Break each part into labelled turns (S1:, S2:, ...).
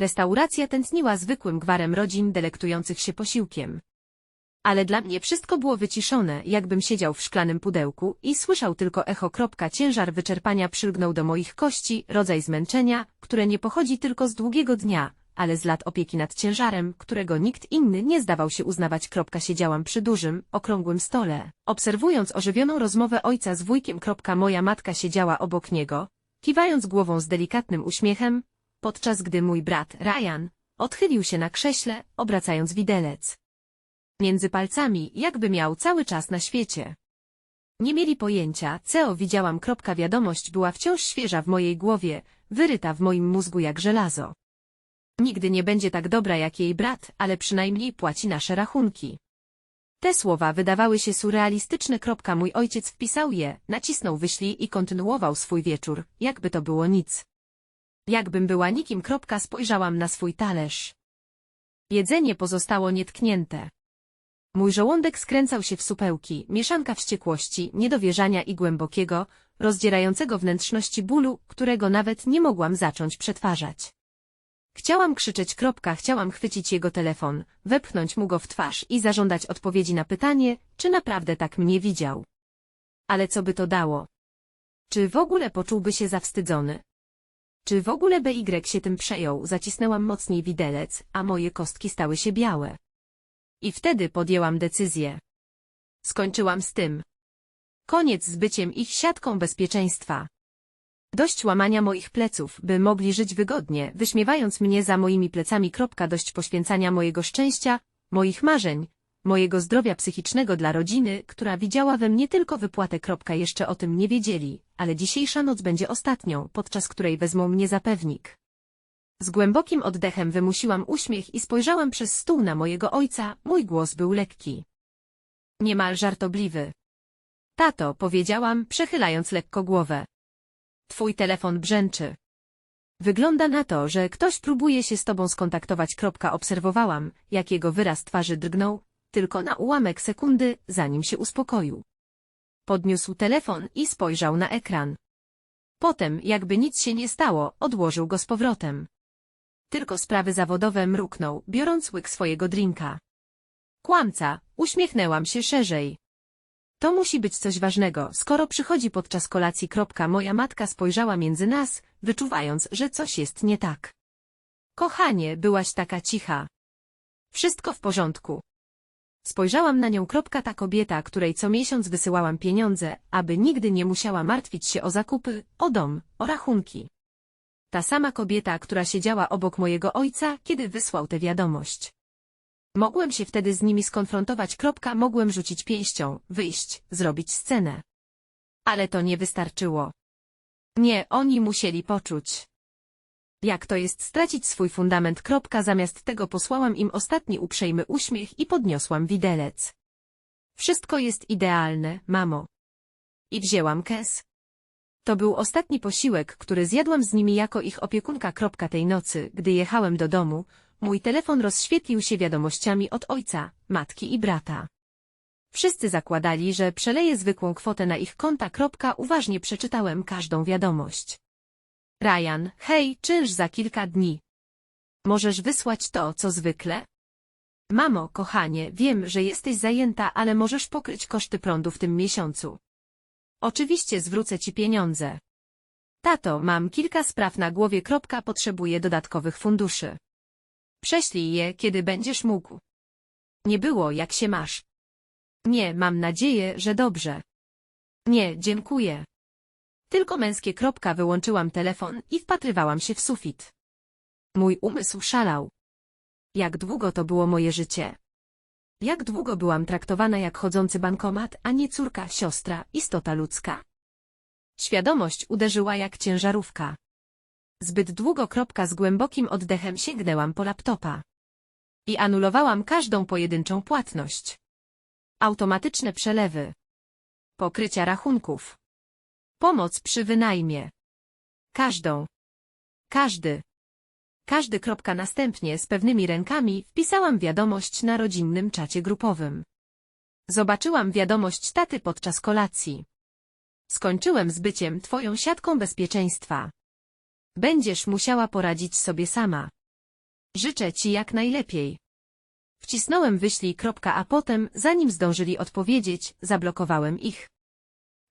S1: Restauracja tętniła zwykłym gwarem rodzin delektujących się posiłkiem. Ale dla mnie wszystko było wyciszone, jakbym siedział w szklanym pudełku i słyszał tylko echo. Ciężar wyczerpania przylgnął do moich kości, rodzaj zmęczenia, które nie pochodzi tylko z długiego dnia, ale z lat opieki nad ciężarem, którego nikt inny nie zdawał się uznawać. Siedziałam przy dużym, okrągłym stole, obserwując ożywioną rozmowę ojca z wujkiem. Moja matka siedziała obok niego, kiwając głową z delikatnym uśmiechem, podczas gdy mój brat, Ryan, odchylił się na krześle, obracając widelec. Między palcami, jakby miał cały czas na świecie. Nie mieli pojęcia, co widziałam. Kropka, wiadomość była wciąż świeża w mojej głowie, wyryta w moim mózgu jak żelazo. Nigdy nie będzie tak dobra jak jej brat, ale przynajmniej płaci nasze rachunki. Te słowa wydawały się surrealistyczne. Kropka, mój ojciec wpisał je, nacisnął wyślij i kontynuował swój wieczór, jakby to było nic. Jakbym była nikim. Spojrzałam na swój talerz. Jedzenie pozostało nietknięte. Mój żołądek skręcał się w supełki, mieszanka wściekłości, niedowierzania i głębokiego, rozdzierającego wnętrzności bólu, którego nawet nie mogłam zacząć przetwarzać. Chciałam krzyczeć kropka, chciałam chwycić jego telefon, wepchnąć mu go w twarz i zażądać odpowiedzi na pytanie, czy naprawdę tak mnie widział. Ale co by to dało? Czy w ogóle poczułby się zawstydzony? Czy w ogóle BY się tym przejął? Zacisnęłam mocniej widelec, a moje kostki stały się białe. I wtedy podjęłam decyzję. Skończyłam z tym. Koniec z byciem ich siatką bezpieczeństwa. Dość łamania moich pleców, by mogli żyć wygodnie, wyśmiewając mnie za moimi plecami. Kropka dość poświęcania mojego szczęścia, moich marzeń, mojego zdrowia psychicznego dla rodziny, która widziała we mnie tylko wypłatę. Kropka jeszcze o tym nie wiedzieli, ale dzisiejsza noc będzie ostatnią, podczas której wezmą mnie za pewnik. Z głębokim oddechem wymusiłam uśmiech i spojrzałam przez stół na mojego ojca, mój głos był lekki. Niemal żartobliwy. Tato, powiedziałam, przechylając lekko głowę. Twój telefon brzęczy. Wygląda na to, że ktoś próbuje się z tobą skontaktować. Obserwowałam, jak jego wyraz twarzy drgnął, tylko na ułamek sekundy, zanim się uspokoił. Podniósł telefon i spojrzał na ekran. Potem, jakby nic się nie stało, odłożył go z powrotem. Tylko sprawy zawodowe mruknął, biorąc łyk swojego drinka. Kłamca, uśmiechnęłam się szerzej. To musi być coś ważnego, skoro przychodzi podczas kolacji. Moja matka spojrzała między nas, wyczuwając, że coś jest nie tak. Kochanie, byłaś taka cicha. Wszystko w porządku. Spojrzałam na nią. Ta kobieta, której co miesiąc wysyłałam pieniądze, aby nigdy nie musiała martwić się o zakupy, o dom, o rachunki. Ta sama kobieta, która siedziała obok mojego ojca, kiedy wysłał tę wiadomość. Mogłem się wtedy z nimi skonfrontować. Mogłem rzucić pięścią, wyjść, zrobić scenę. Ale to nie wystarczyło. Nie, oni musieli poczuć. Jak to jest stracić swój fundament. Zamiast tego posłałam im ostatni uprzejmy uśmiech i podniosłam widelec. Wszystko jest idealne, mamo. I wzięłam kes. To był ostatni posiłek, który zjadłam z nimi jako ich opiekunka. Tej nocy, gdy jechałem do domu, mój telefon rozświetlił się wiadomościami od ojca, matki i brata. Wszyscy zakładali, że przeleję zwykłą kwotę na ich konta. Uważnie przeczytałem każdą wiadomość. Ryan, hej, czynsz za kilka dni. Możesz wysłać to, co zwykle? Mamo, kochanie, wiem, że jesteś zajęta, ale możesz pokryć koszty prądu w tym miesiącu. Oczywiście zwrócę ci pieniądze. Tato, mam kilka spraw na głowie. Kropka, potrzebuję dodatkowych funduszy. Prześlij je, kiedy będziesz mógł. Nie było, jak się masz. Nie, mam nadzieję, że dobrze. Nie, dziękuję. Tylko męskie kropka wyłączyłam telefon i wpatrywałam się w sufit. Mój umysł szalał. Jak długo to było moje życie? Jak długo byłam traktowana jak chodzący bankomat, a nie córka, siostra, istota ludzka? Świadomość uderzyła jak ciężarówka. Zbyt długo kropka z głębokim oddechem sięgnęłam po laptopa. I anulowałam każdą pojedynczą płatność. Automatyczne przelewy. Pokrycia rachunków. Pomoc przy wynajmie. Każdą. Każdy. Każdy kropka następnie z pewnymi rękami wpisałam wiadomość na rodzinnym czacie grupowym. Zobaczyłam wiadomość taty podczas kolacji. Skończyłem z byciem twoją siatką bezpieczeństwa. Będziesz musiała poradzić sobie sama. Życzę ci jak najlepiej. Wcisnąłem wyślij a potem, zanim zdążyli odpowiedzieć, zablokowałem ich.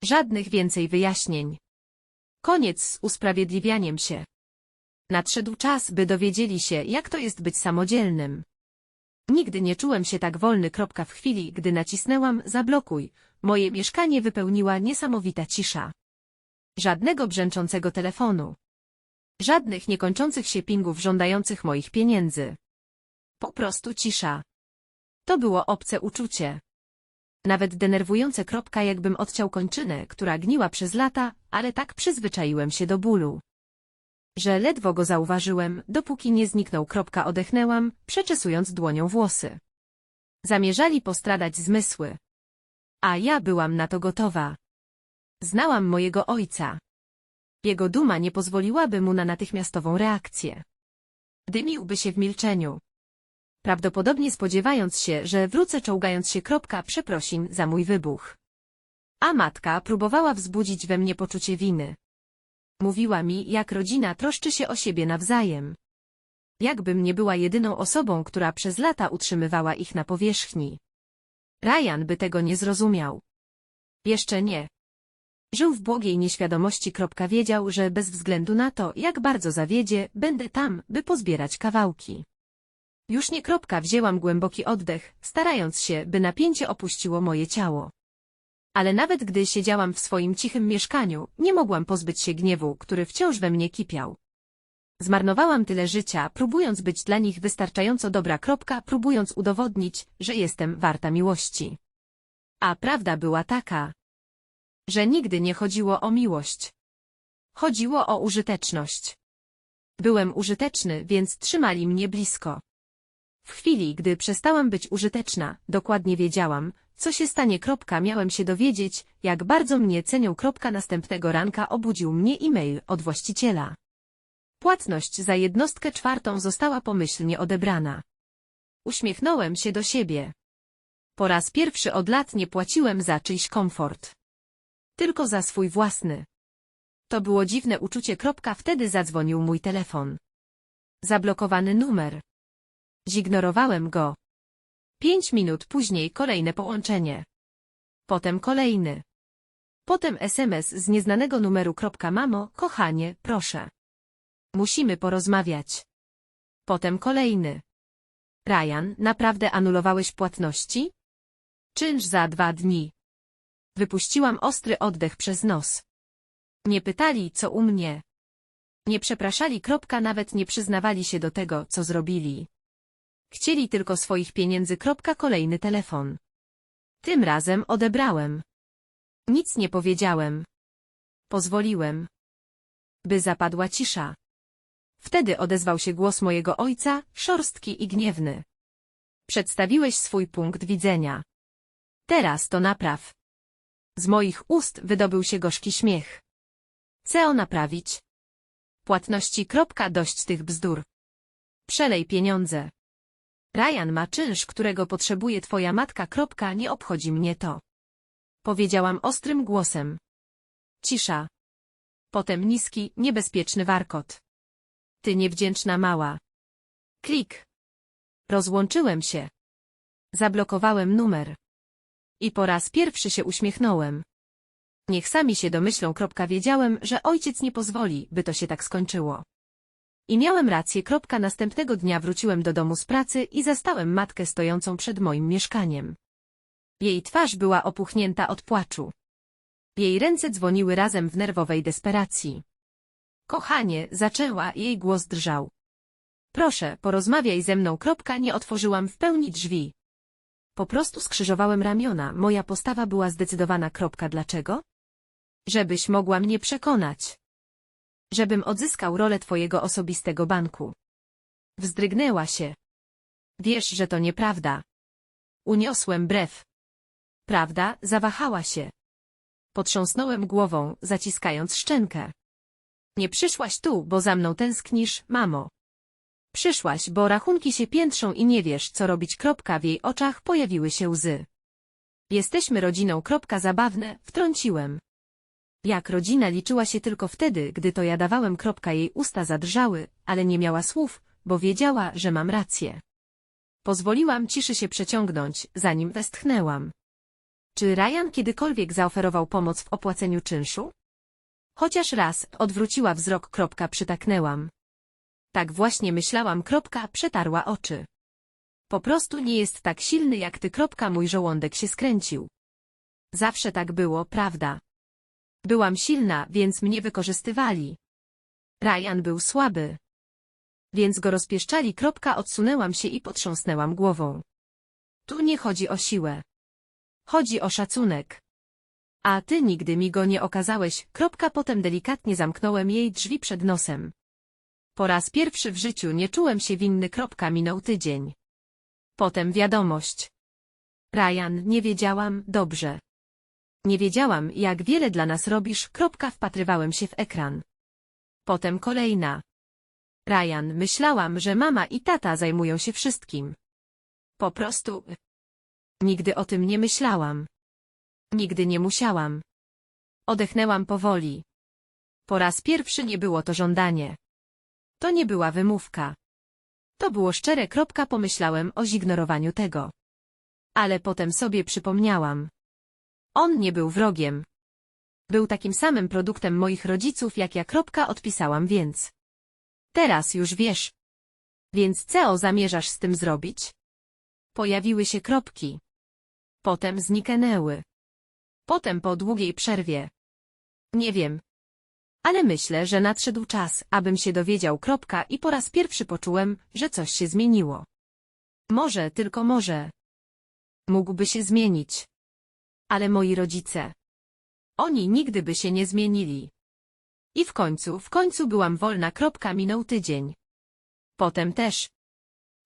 S1: Żadnych więcej wyjaśnień. Koniec z usprawiedliwianiem się. Nadszedł czas, by dowiedzieli się, jak to jest być samodzielnym. Nigdy nie czułem się tak wolny. W chwili, gdy nacisnęłam zablokuj, moje mieszkanie wypełniła niesamowita cisza. Żadnego brzęczącego telefonu. Żadnych niekończących się pingów żądających moich pieniędzy. Po prostu cisza. To było obce uczucie. Nawet denerwujące kropka jakbym odciął kończynę, która gniła przez lata, ale tak przyzwyczaiłem się do bólu. Że ledwo go zauważyłem, dopóki nie zniknął kropka odechnęłam, przeczesując dłonią włosy. Zamierzali postradać zmysły. A ja byłam na to gotowa. Znałam mojego ojca. Jego duma nie pozwoliłaby mu na natychmiastową reakcję. Dymiłby się w milczeniu. Prawdopodobnie spodziewając się, że wrócę czołgając się kropka przeprosin za mój wybuch. A matka próbowała wzbudzić we mnie poczucie winy. Mówiła mi, jak rodzina troszczy się o siebie nawzajem. Jakbym nie była jedyną osobą, która przez lata utrzymywała ich na powierzchni. Ryan by tego nie zrozumiał. Jeszcze nie. Żył w błogiej nieświadomości. Kropka wiedział, że bez względu na to, jak bardzo zawiedzie, będę tam, by pozbierać kawałki. Już nie kropka wzięłam głęboki oddech, starając się, by napięcie opuściło moje ciało. Ale nawet gdy siedziałam w swoim cichym mieszkaniu, nie mogłam pozbyć się gniewu, który wciąż we mnie kipiał. Zmarnowałam tyle życia, próbując być dla nich wystarczająco dobra kropka, próbując udowodnić, że jestem warta miłości. A prawda była taka, że nigdy nie chodziło o miłość. Chodziło o użyteczność. Byłem użyteczny, więc trzymali mnie blisko. W chwili, gdy przestałam być użyteczna, dokładnie wiedziałam, co się stanie. Kropka, miałem się dowiedzieć, jak bardzo mnie cenią. Kropka, następnego ranka obudził mnie e-mail od właściciela. Płatność za jednostkę czwartą została pomyślnie odebrana. Uśmiechnąłem się do siebie. Po raz pierwszy od lat nie płaciłem za czyjś komfort. Tylko za swój własny. To było dziwne uczucie. Kropka, wtedy zadzwonił mój telefon. Zablokowany numer. Zignorowałem go. Pięć minut później kolejne połączenie. Potem kolejny. Potem SMS z nieznanego numeru. Mamo, kochanie, proszę. Musimy porozmawiać. Potem kolejny. Ryan, naprawdę anulowałeś płatności? Czynsz za dwa dni. Wypuściłam ostry oddech przez nos. Nie pytali, co u mnie. Nie przepraszali. Nawet nie przyznawali się do tego, co zrobili. Chcieli tylko swoich pieniędzy. Kolejny telefon. Tym razem odebrałem. Nic nie powiedziałem. Pozwoliłem. By zapadła cisza. Wtedy odezwał się głos mojego ojca, szorstki i gniewny. Przedstawiłeś swój punkt widzenia. Teraz to napraw. Z moich ust wydobył się gorzki śmiech. Co naprawić? Płatności. Dość tych bzdur. Przelej pieniądze. Ryan ma czynsz, którego potrzebuje twoja matka. Kropka, nie obchodzi mnie to. Powiedziałam ostrym głosem. Cisza. Potem niski, niebezpieczny warkot. Ty niewdzięczna mała. Klik. Rozłączyłem się. Zablokowałem numer. I po raz pierwszy się uśmiechnąłem. Niech sami się domyślą. Wiedziałem, że ojciec nie pozwoli, by to się tak skończyło. I miałem rację. Kropka, następnego dnia wróciłem do domu z pracy i zastałem matkę stojącą przed moim mieszkaniem. Jej twarz była opuchnięta od płaczu. Jej ręce dzwoniły razem w nerwowej desperacji. Kochanie, zaczęła, jej głos drżał. Proszę, porozmawiaj ze mną. Kropka, nie otworzyłam w pełni drzwi. Po prostu skrzyżowałem ramiona, moja postawa była zdecydowana. Kropka, dlaczego? Żebyś mogła mnie przekonać. Żebym odzyskał rolę twojego osobistego banku. Wzdrygnęła się. Wiesz, że to nieprawda. Uniosłem brew. Prawda, zawahała się. Potrząsnąłem głową, zaciskając szczękę. Nie przyszłaś tu, bo za mną tęsknisz, mamo. Przyszłaś, bo rachunki się piętrzą i nie wiesz, co robić. Kropka w jej oczach pojawiły się łzy. Jesteśmy rodziną. Kropka zabawne, wtrąciłem. Jak rodzina liczyła się tylko wtedy, gdy to ja dawałem. Kropka jej usta zadrżały, ale nie miała słów, bo wiedziała, że mam rację. Pozwoliłam ciszy się przeciągnąć, zanim westchnęłam. Czy Ryan kiedykolwiek zaoferował pomoc w opłaceniu czynszu? Chociaż raz odwróciła wzrok, kropka przytaknęłam. Tak właśnie myślałam, kropka przetarła oczy. Po prostu nie jest tak silny jak ty, kropka mój żołądek się skręcił. Zawsze tak było, prawda? Byłam silna, więc mnie wykorzystywali. Ryan był słaby. Więc go rozpieszczali, kropka odsunęłam się i potrząsnęłam głową. Tu nie chodzi o siłę. Chodzi o szacunek. A ty nigdy mi go nie okazałeś, kropka potem delikatnie zamknąłem jej drzwi przed nosem. Po raz pierwszy w życiu nie czułem się winny, kropka minął tydzień. Potem wiadomość. Ryan, nie wiedziałam, dobrze. Nie wiedziałam, jak wiele dla nas robisz, kropka wpatrywałem się w ekran. Potem kolejna. Ryan, myślałam, że mama i tata zajmują się wszystkim. Po prostu... Nigdy o tym nie myślałam. Nigdy nie musiałam. Odechnęłam powoli. Po raz pierwszy nie było to żądanie. To nie była wymówka. To było szczere pomyślałem o zignorowaniu tego. Ale potem sobie przypomniałam. On nie był wrogiem. Był takim samym produktem moich rodziców jak ja kropka odpisałam więc. Teraz już wiesz. Więc co zamierzasz z tym zrobić? Pojawiły się kropki. Potem zniknęły. Potem po długiej przerwie. Nie wiem. Ale myślę, że nadszedł czas, abym się dowiedział kropka i po raz pierwszy poczułem, że coś się zmieniło. Może, tylko może. Mógłby się zmienić. Ale moi rodzice. Oni nigdy by się nie zmienili. I w końcu, w końcu byłam wolna. Kropka minął tydzień. Potem też.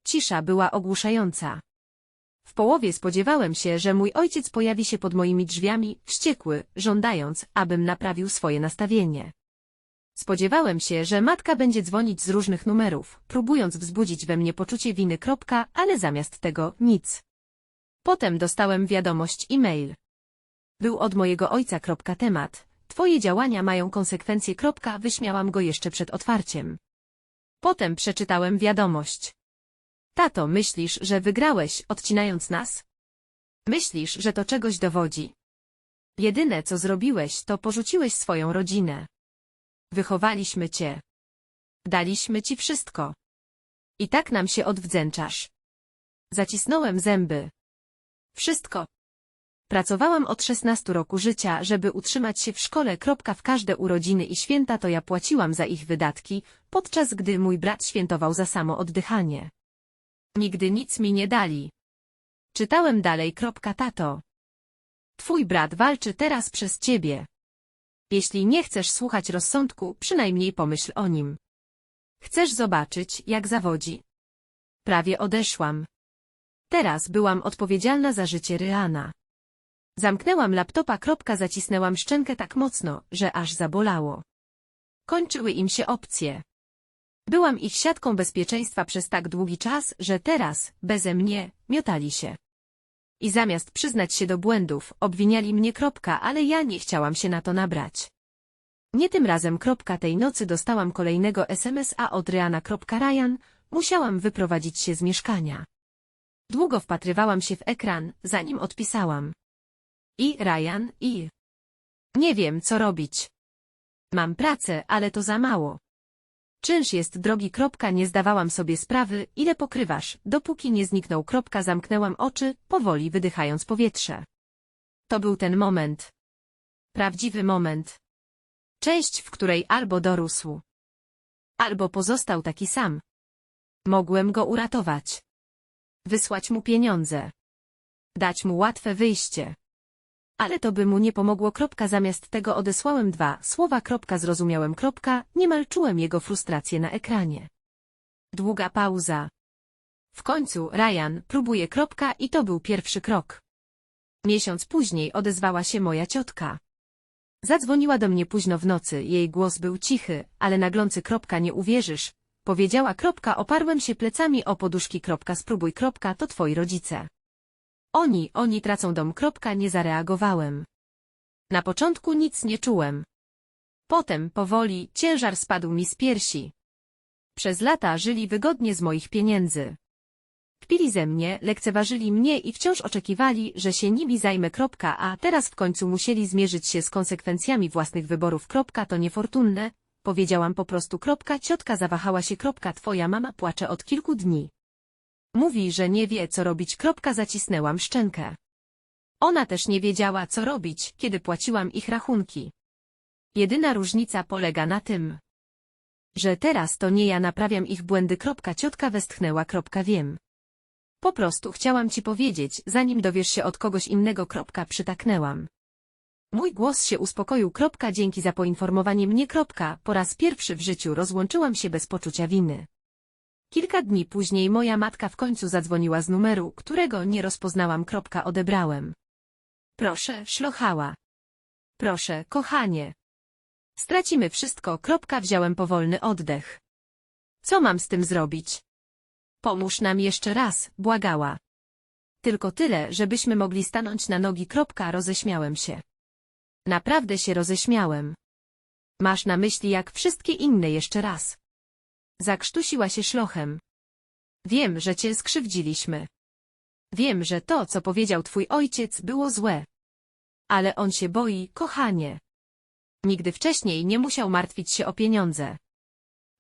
S1: Cisza była ogłuszająca. W połowie spodziewałem się, że mój ojciec pojawi się pod moimi drzwiami, wściekły, żądając, abym naprawił swoje nastawienie. Spodziewałem się, że matka będzie dzwonić z różnych numerów, próbując wzbudzić we mnie poczucie winy. Kropka, ale zamiast tego nic. Potem dostałem wiadomość e-mail. Był od mojego ojca. Temat. Twoje działania mają konsekwencje. Wyśmiałam go jeszcze przed otwarciem. Potem przeczytałem wiadomość. Tato, myślisz, że wygrałeś, odcinając nas? Myślisz, że to czegoś dowodzi? Jedyne, co zrobiłeś, to porzuciłeś swoją rodzinę. Wychowaliśmy cię. Daliśmy ci wszystko. I tak nam się odwdzięczasz. Zacisnąłem zęby. Wszystko. Pracowałam od 16 roku życia, żeby utrzymać się w szkole. W każde urodziny i święta to ja płaciłam za ich wydatki, podczas gdy mój brat świętował za samo oddychanie. Nigdy nic mi nie dali. Czytałem dalej. Tato. Twój brat walczy teraz przez ciebie. Jeśli nie chcesz słuchać rozsądku, przynajmniej pomyśl o nim. Chcesz zobaczyć, jak zawodzi? Prawie odeszłam. Teraz byłam odpowiedzialna za życie Ryana. Zamknęłam laptopa. Zacisnęłam szczękę tak mocno, że aż zabolało. Kończyły im się opcje. Byłam ich siatką bezpieczeństwa przez tak długi czas, że teraz, beze mnie, miotali się. I zamiast przyznać się do błędów, obwiniali mnie ale ja nie chciałam się na to nabrać. Nie tym razem tej nocy dostałam kolejnego SMS-a od Ryana. Ryan, musiałam wyprowadzić się z mieszkania. Długo wpatrywałam się w ekran, zanim odpisałam. I Ryan, i... Nie wiem, co robić. Mam pracę, ale to za mało. Czynsz jest drogi. Kropka, nie zdawałam sobie sprawy, ile pokrywasz, dopóki nie zniknął. Kropka, zamknęłam oczy, powoli wydychając powietrze. To był ten moment. Prawdziwy moment. Część, w której albo dorósł, albo pozostał taki sam. Mogłem go uratować. Wysłać mu pieniądze. Dać mu łatwe wyjście. Ale to by mu nie pomogło. Kropka, zamiast tego odesłałem dwa słowa. Kropka, zrozumiałem. Kropka, niemal czułem jego frustrację na ekranie. Długa pauza. W końcu Ryan próbuje. Kropka, I to był pierwszy krok. Miesiąc później odezwała się moja ciotka. Zadzwoniła do mnie późno w nocy, jej głos był cichy, ale naglący. Kropka, nie uwierzysz. Powiedziała. Kropka, oparłem się plecami o poduszki. Kropka, spróbuj. Kropka, to twoi rodzice. Oni, oni tracą dom. Kropka, nie zareagowałem. Na początku nic nie czułem. Potem, powoli, ciężar spadł mi z piersi. Przez lata żyli wygodnie z moich pieniędzy. Kpili ze mnie, lekceważyli mnie i wciąż oczekiwali, że się nimi zajmę. Kropka, a teraz w końcu musieli zmierzyć się z konsekwencjami własnych wyborów. Kropka, to niefortunne, powiedziałam po prostu. Kropka, ciotka zawahała się. Kropka, twoja mama płacze od kilku dni. Mówi, że nie wie, co robić. Kropka, zacisnęłam szczękę. Ona też nie wiedziała, co robić, kiedy płaciłam ich rachunki. Jedyna różnica polega na tym, że teraz to nie ja naprawiam ich błędy. Kropka, ciotka westchnęła. Kropka, wiem. Po prostu chciałam ci powiedzieć, zanim dowiesz się od kogoś innego. Kropka, przytaknęłam. Mój głos się uspokoił. Kropka, dzięki za poinformowanie mnie. Kropka, po raz pierwszy w życiu rozłączyłam się bez poczucia winy. Kilka dni później moja matka w końcu zadzwoniła z numeru, którego nie rozpoznałam. Kropka, odebrałem. Proszę, szlochała. Proszę, kochanie. Stracimy wszystko. Kropka, wziąłem powolny oddech. Co mam z tym zrobić? Pomóż nam jeszcze raz, błagała. Tylko tyle, żebyśmy mogli stanąć na nogi. Kropka, roześmiałem się. Naprawdę się roześmiałem. Masz na myśli jak wszystkie inne jeszcze raz. Zakrztusiła się szlochem. Wiem, że cię skrzywdziliśmy. Wiem, że to, co powiedział twój ojciec, było złe. Ale on się boi, kochanie. Nigdy wcześniej nie musiał martwić się o pieniądze.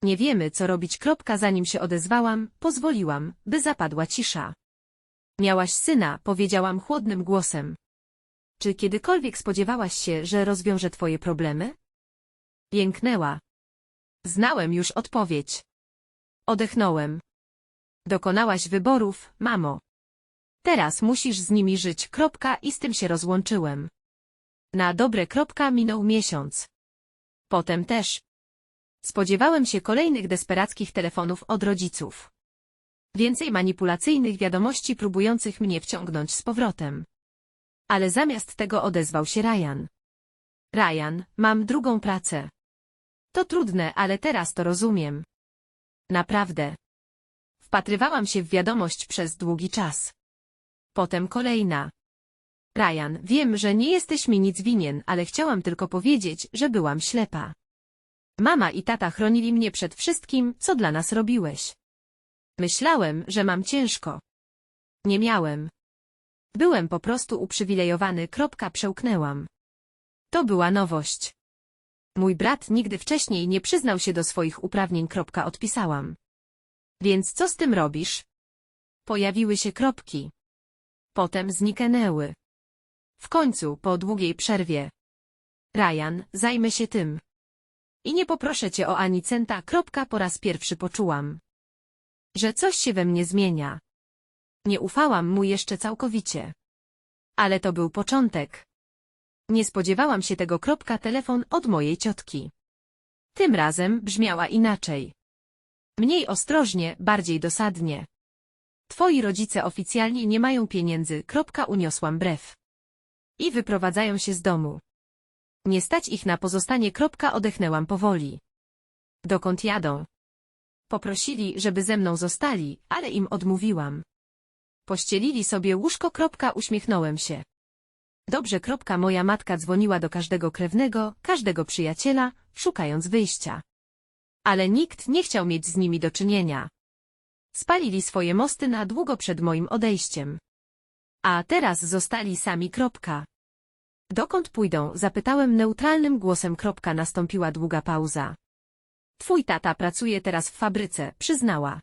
S1: Nie wiemy, co robić. Kropka, zanim się odezwałam, pozwoliłam, by zapadła cisza. Miałaś syna, powiedziałam chłodnym głosem. Czy kiedykolwiek spodziewałaś się, że rozwiąże twoje problemy? Jęknęła. Znałem już odpowiedź. Odechnąłem. Dokonałaś wyborów, mamo. Teraz musisz z nimi żyć. Kropka i z tym się rozłączyłem. Na dobre kropka minął miesiąc. Potem też. Spodziewałem się kolejnych desperackich telefonów od rodziców. Więcej manipulacyjnych wiadomości próbujących mnie wciągnąć z powrotem. Ale zamiast tego odezwał się Ryan. Ryan, mam drugą pracę. To trudne, ale teraz to rozumiem. Naprawdę. Wpatrywałam się w wiadomość przez długi czas. Potem kolejna. Ryan, wiem, że nie jesteś mi nic winien, ale chciałam tylko powiedzieć, że byłam ślepa. Mama i tata chronili mnie przed wszystkim, co dla nas robiłeś. Myślałem, że mam ciężko. Nie miałem. Byłem po prostu uprzywilejowany. Kropka przełknęłam. To była nowość. Mój brat nigdy wcześniej nie przyznał się do swoich uprawnień. Kropka odpisałam. Więc co z tym robisz? Pojawiły się kropki. Potem zniknęły. W końcu, po długiej przerwie. Ryan, zajmę się tym. I nie poproszę cię o ani centa. Kropka po raz pierwszy poczułam. Że coś się we mnie zmienia. Nie ufałam mu jeszcze całkowicie. Ale to był początek. Nie spodziewałam się tego. Telefon od mojej ciotki. Tym razem brzmiała inaczej. Mniej ostrożnie, bardziej dosadnie. Twoi rodzice oficjalnie nie mają pieniędzy. Uniosłam brew. I wyprowadzają się z domu. Nie stać ich na pozostanie. Odechnęłam powoli. Dokąd jadą? Poprosili, żeby ze mną zostali, ale im odmówiłam. Pościelili sobie łóżko. Uśmiechnąłem się. Dobrze. Moja matka dzwoniła do każdego krewnego, każdego przyjaciela, szukając wyjścia. Ale nikt nie chciał mieć z nimi do czynienia. Spalili swoje mosty na długo przed moim odejściem. A teraz zostali sami. Kropka. Dokąd pójdą? Zapytałem neutralnym głosem. Kropka nastąpiła długa pauza. Twój tata pracuje teraz w fabryce, przyznała.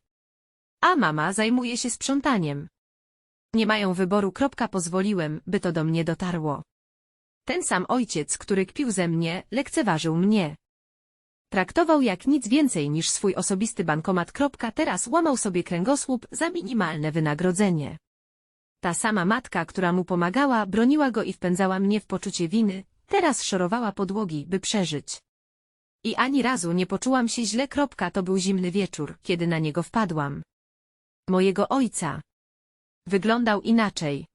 S1: A mama zajmuje się sprzątaniem. Nie mają wyboru. Pozwoliłem, by to do mnie dotarło. Ten sam ojciec, który kpił ze mnie, lekceważył mnie. Traktował jak nic więcej niż swój osobisty bankomat. Teraz łamał sobie kręgosłup za minimalne wynagrodzenie. Ta sama matka, która mu pomagała, broniła go i wpędzała mnie w poczucie winy, teraz szorowała podłogi, by przeżyć. I ani razu nie poczułam się źle. To był zimny wieczór, kiedy na niego wpadłam. Mojego ojca. Wyglądał inaczej.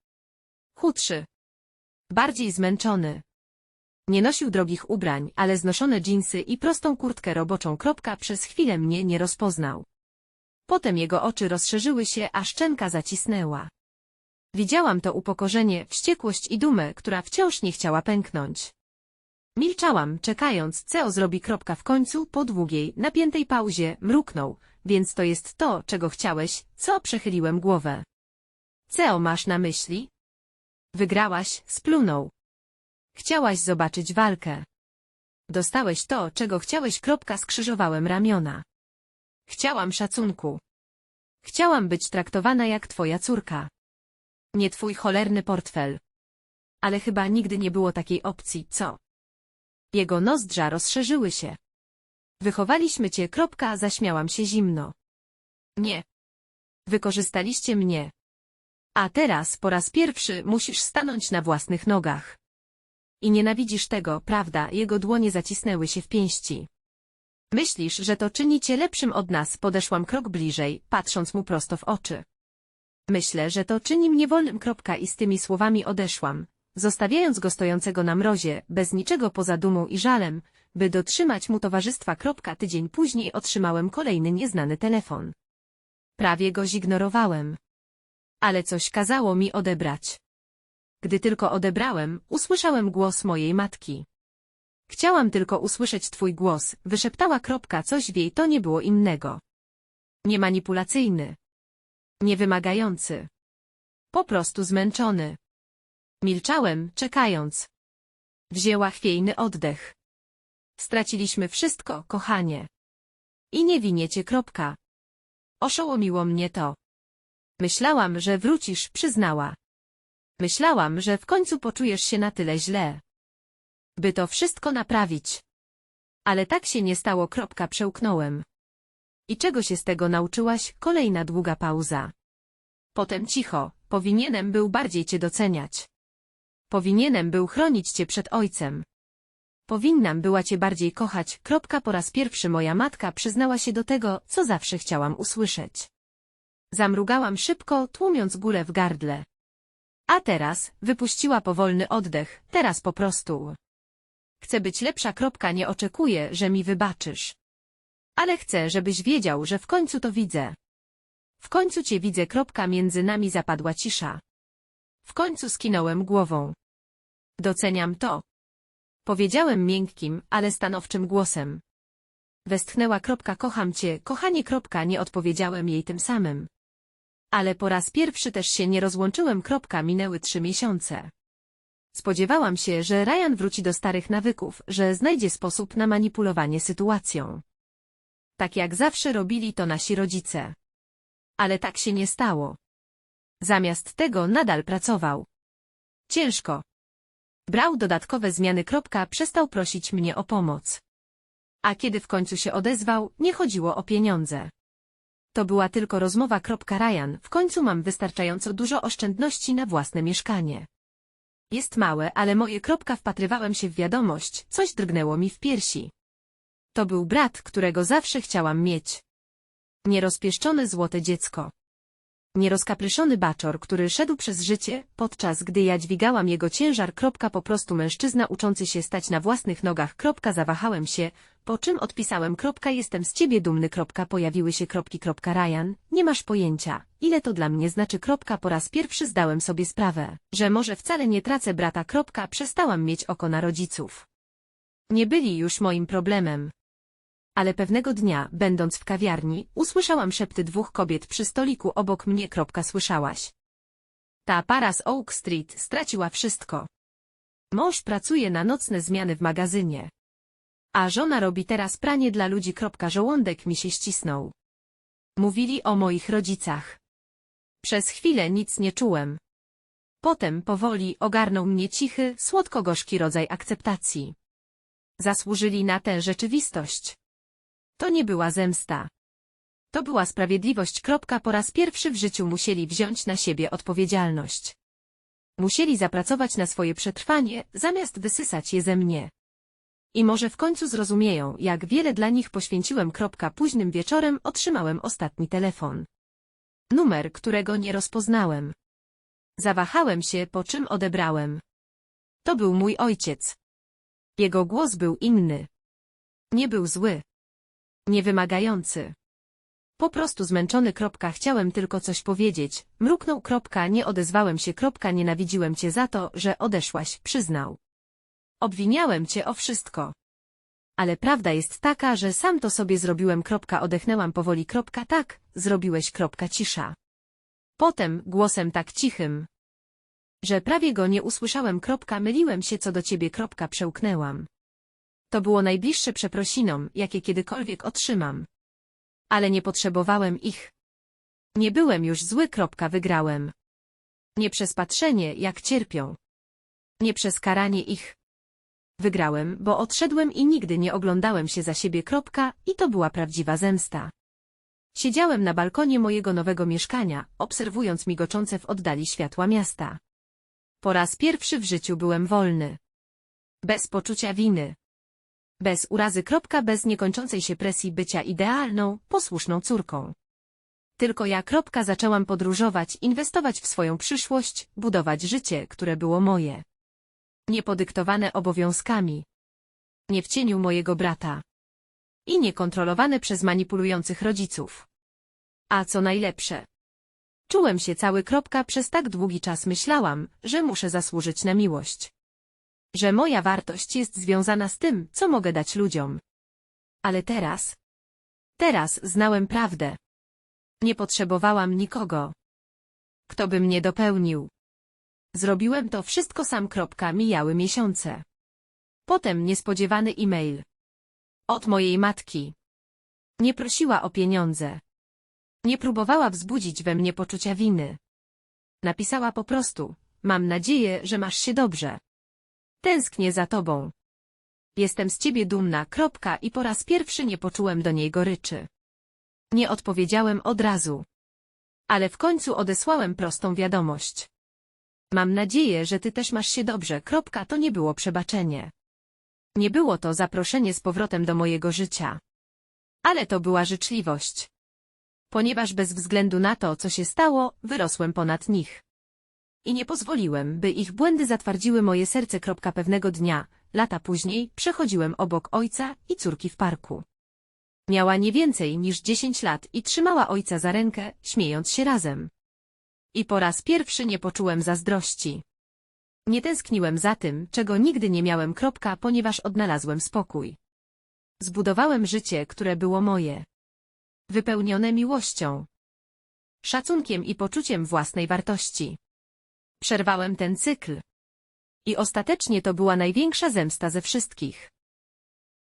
S1: Chudszy. Bardziej zmęczony. Nie nosił drogich ubrań, ale znoszone dżinsy i prostą kurtkę roboczą. Kropka przez chwilę mnie nie rozpoznał. Potem jego oczy rozszerzyły się, a szczęka zacisnęła. Widziałam to upokorzenie, wściekłość i dumę, która wciąż nie chciała pęknąć. Milczałam, czekając, co zrobi kropka w końcu, po długiej, napiętej pauzie, mruknął. więc to jest to, czego chciałeś, co przechyliłem głowę. Co masz na myśli? Wygrałaś, splunął. Chciałaś zobaczyć walkę. Dostałeś to, czego chciałeś, kropka, skrzyżowałem ramiona. Chciałam szacunku. Chciałam być traktowana jak twoja córka. Nie twój cholerny portfel. Ale chyba nigdy nie było takiej opcji, co? Jego nozdrza rozszerzyły się. Wychowaliśmy cię, kropka, zaśmiałam się zimno. Nie. Wykorzystaliście mnie. A teraz po raz pierwszy musisz stanąć na własnych nogach. I nienawidzisz tego, prawda? Jego dłonie zacisnęły się w pięści. Myślisz, że to czyni cię lepszym od nas, podeszłam krok bliżej, patrząc mu prosto w oczy. Myślę, że to czyni mnie wolnym, kropka, i z tymi słowami odeszłam, zostawiając go stojącego na mrozie, bez niczego poza dumą i żalem, by dotrzymać mu towarzystwa, kropka, tydzień później otrzymałem kolejny nieznany telefon. Prawie go zignorowałem. Ale coś kazało mi odebrać. Gdy tylko odebrałem, usłyszałem głos mojej matki. Chciałam tylko usłyszeć twój głos, wyszeptała kropka, coś w jej to nie było innego. Niemanipulacyjny. Niewymagający. Po prostu zmęczony. Milczałem, czekając. Wzięła chwiejny oddech. Straciliśmy wszystko, kochanie. I nie winiecie, kropka. Oszołomiło mnie to. Myślałam, że wrócisz, przyznała. Myślałam, że w końcu poczujesz się na tyle źle. By to wszystko naprawić. Ale tak się nie stało, kropka, przełknąłem. I czego się z tego nauczyłaś? Kolejna długa pauza. Potem cicho, powinienem był bardziej cię doceniać. Powinienem był chronić cię przed ojcem. Powinnam była cię bardziej kochać, kropka po raz pierwszy moja matka przyznała się do tego, co zawsze chciałam usłyszeć. Zamrugałam szybko, tłumiąc górę w gardle. A teraz, wypuściła powolny oddech, teraz po prostu. Chcę być lepsza, kropka, nie oczekuję, że mi wybaczysz. Ale chcę, żebyś wiedział, że w końcu to widzę. W końcu cię widzę, kropka, między nami zapadła cisza. W końcu skinąłem głową. Doceniam to. Powiedziałem miękkim, ale stanowczym głosem. Westchnęła kropka kocham cię, kochanie kropka nie odpowiedziałem jej tym samym. Ale po raz pierwszy też się nie rozłączyłem kropka minęły trzy miesiące. Spodziewałam się, że Ryan wróci do starych nawyków, że znajdzie sposób na manipulowanie sytuacją. Tak jak zawsze robili to nasi rodzice. Ale tak się nie stało. Zamiast tego nadal pracował. Ciężko. Brał dodatkowe zmiany. Kropka, przestał prosić mnie o pomoc. A kiedy w końcu się odezwał, nie chodziło o pieniądze. To była tylko rozmowa. Ryan, w końcu mam wystarczająco dużo oszczędności na własne mieszkanie. Jest małe, ale moje wpatrywałem się w wiadomość, coś drgnęło mi w piersi. To był brat, którego zawsze chciałam mieć. Nierozpieszczone złote dziecko. Nierozkapryszony baczor, który szedł przez życie, podczas gdy ja dźwigałam jego ciężar. Po prostu mężczyzna uczący się stać na własnych nogach. Zawahałem się, po czym odpisałem. Jestem z ciebie dumny. Pojawiły się kropki. Ryan, nie masz pojęcia, ile to dla mnie znaczy. Po raz pierwszy zdałem sobie sprawę, że może wcale nie tracę brata. Przestałam mieć oko na rodziców. Nie byli już moim problemem. Ale pewnego dnia, będąc w kawiarni, usłyszałam szepty dwóch kobiet przy stoliku obok mnie. Słyszałaś. Ta para z Oak Street straciła wszystko. Mąż pracuje na nocne zmiany w magazynie. A żona robi teraz pranie dla ludzi. Żołądek mi się ścisnął. Mówili o moich rodzicach. Przez chwilę nic nie czułem. Potem powoli ogarnął mnie cichy, słodko-gorzki rodzaj akceptacji. Zasłużyli na tę rzeczywistość. To nie była zemsta. To była sprawiedliwość. Po raz pierwszy w życiu musieli wziąć na siebie odpowiedzialność. Musieli zapracować na swoje przetrwanie, zamiast wysysać je ze mnie. I może w końcu zrozumieją, jak wiele dla nich poświęciłem. Późnym wieczorem otrzymałem ostatni telefon. Numer, którego nie rozpoznałem. Zawahałem się, po czym odebrałem. To był mój ojciec. Jego głos był inny. Nie był zły. Niewymagający. Po prostu zmęczony. Kropka, chciałem tylko coś powiedzieć. Mruknął. Kropka, nie odezwałem się. Kropka, nienawidziłem cię za to, że odeszłaś, przyznał. Obwiniałem cię o wszystko. Ale prawda jest taka, że sam to sobie zrobiłem. Kropka, odechnęłam powoli. Kropka, tak, zrobiłeś. Kropka, cisza. Potem, głosem tak cichym, że prawie go nie usłyszałem. Kropka, myliłem się co do ciebie. Kropka, przełknęłam. To było najbliższe przeprosinom, jakie kiedykolwiek otrzymam. Ale nie potrzebowałem ich. Nie byłem już zły. Wygrałem. Nie przez patrzenie, jak cierpią. Nie przez karanie ich. Wygrałem, bo odszedłem i nigdy nie oglądałem się za siebie. I to była prawdziwa zemsta. Siedziałem na balkonie mojego nowego mieszkania, obserwując migoczące w oddali światła miasta. Po raz pierwszy w życiu byłem wolny. Bez poczucia winy. Bez urazy. Bez niekończącej się presji bycia idealną, posłuszną córką. Tylko ja. Zaczęłam podróżować, inwestować w swoją przyszłość, budować życie, które było moje. Niepodyktowane obowiązkami. Nie w cieniu mojego brata. I niekontrolowane przez manipulujących rodziców. A co najlepsze. Czułem się cały przez tak długi czas myślałam, że muszę zasłużyć na miłość. Że moja wartość jest związana z tym, co mogę dać ludziom. Ale teraz... Teraz znałem prawdę. Nie potrzebowałam nikogo. Kto by mnie dopełnił? Zrobiłem to wszystko sam. Kropka, mijały miesiące. Potem niespodziewany e-mail. Od mojej matki. Nie prosiła o pieniądze. Nie próbowała wzbudzić we mnie poczucia winy. Napisała po prostu, mam nadzieję, że masz się dobrze. Tęsknię za tobą. Jestem z ciebie dumna. Kropka, I po raz pierwszy nie poczułem do niej goryczy. Nie odpowiedziałem od razu. Ale w końcu odesłałem prostą wiadomość. Mam nadzieję, że ty też masz się dobrze. Kropka, to nie było przebaczenie. Nie było to zaproszenie z powrotem do mojego życia. Ale to była życzliwość. Ponieważ bez względu na to, co się stało, wyrosłem ponad nich. I nie pozwoliłem, by ich błędy zatwardziły moje serce. Pewnego dnia, lata później, przechodziłem obok ojca i córki w parku. Miała nie więcej niż dziesięć lat i trzymała ojca za rękę, śmiejąc się razem. I po raz pierwszy nie poczułem zazdrości. Nie tęskniłem za tym, czego nigdy nie miałem. Kropka, ponieważ odnalazłem spokój. Zbudowałem życie, które było moje. Wypełnione miłością. Szacunkiem i poczuciem własnej wartości. Przerwałem ten cykl. I ostatecznie to była największa zemsta ze wszystkich.